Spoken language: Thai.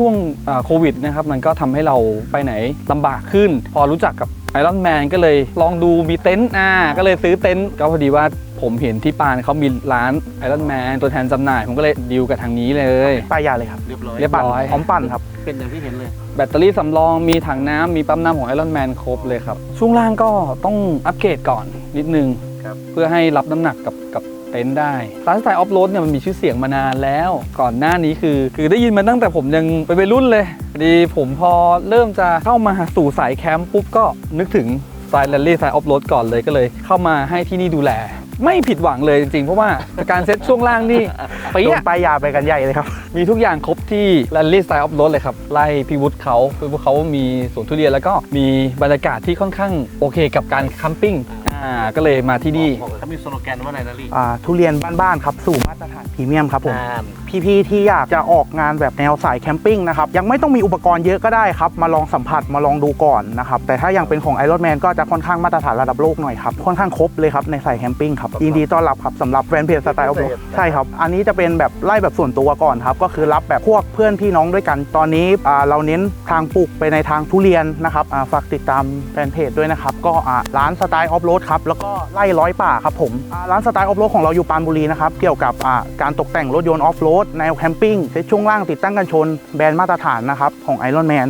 ช่วงอ่าโควิดนะครับมันก็ทำให้เราไปไหนลำบากขึ้น พอรู้จักกับไอรอนแมนก็เลยลองดูมีเต็นท์อ่าก็เลยซื้อเต็นท์ก็พอดีว่าผมเห็นที่ปานเขามีร้านไอรอนแมนตัวแทนจำหน่าย ผมก็เลยดีลกับทางนี้เลยป้ายยาเลยครับ เรียบร้อยเรียบร้อยพร้อมปั่นครับ เป็นอย่างที่เห็นเลย แบตเตอรี่สำรองมีถังน้ำมีปั๊มน้ำของไอรอนแมนครบเลยครับ ช่วงล่างก็ต้องอัปเกรดก่อนนิดนึงครับเพื่อให้รับน้ำหนักกับกับ เต็นท์ได้ร้านสไตล์ออฟโรดเนี่ยมันมีชื่อเสียงมานานแล้ว ก่อนหน้านี้คือ คือได้ยินมาตั้งแต่ผมยังเป็นวัยรุ่นเลยพอดีผมพอเริ่มจะเข้ามาสู่สายแคมป์ปุ๊บก็นึกถึงสไตล์แรลลี่สไตล์ออฟโรดก่อนเลยก็เลย เข้ามาให้ที่นี่ดูแล ไม่ผิดหวังเลยจริงๆ เพราะว่าการเซ็ตช่วงล่างนี่ไปโดอะนป้ายยาไปกันใหญ่เลยครับ มีทุกอย่างครบที่แ a ลลี่สไตล์ออฟโรดเลยครับ ไล่พี่วุฒิเขาพี่วุฒิเขามีสวนทุเรียนแล้วก็มีบรรยากาศที่ค่อนข้างโอเคกับการคัมปิ้ง อ่าก็เลยมาที่นี่บอกเลยเขามีสโลแกนว่าไงนะลี่ อ่าทุเรียนบ้านๆครับสู่มาตรฐานพรีเมียมครับผมนานพี่ๆที่อยากจะออกงานแบบแนวสายแคมปิ้งนะครับ ยังไม่ต้องมีอุปกรณ์เยอะก็ได้ครับ มาลองสัมผัสมาลองดูก่อนนะครับ แต่ถ้ายังเป็นของ Iron Man ก็จะค่อนข้างมาตรฐานระดับโลกหน่อยครับ ค่อนข้างครบเลยครับในสายแคมปิ้งครับยินดีต้อนรับครับสำหรับแฟนเพจสไตล์ออฟโรดใช่ครับอันนี้จะเป็นแบบไล่แบบส่วนตัวก่อนครับก็คือรับแบบพวกเพื่อนพี่น้องด้วยกัน ตอนนี้อ่าเราเน้นทางปลูกไปในทางทุเรียนนะครับอ่าฝากติดตามแฟนเพจด้วยนะครับก็อ่าร้านสไตล์ออฟโรดครับแล้วก็ไล่ร้อยป่าครับผมร้านสไตล์ออฟโรดของเราอยู่ปรานบุรีนะครับเกี่ยวกับการตกแต่งรถยนต์ออฟโรดแนวแคมปิ้งใช้ช่วงล่างติดตั้งกันชนแบรนด์มาตรฐานนะครับของ Iron Man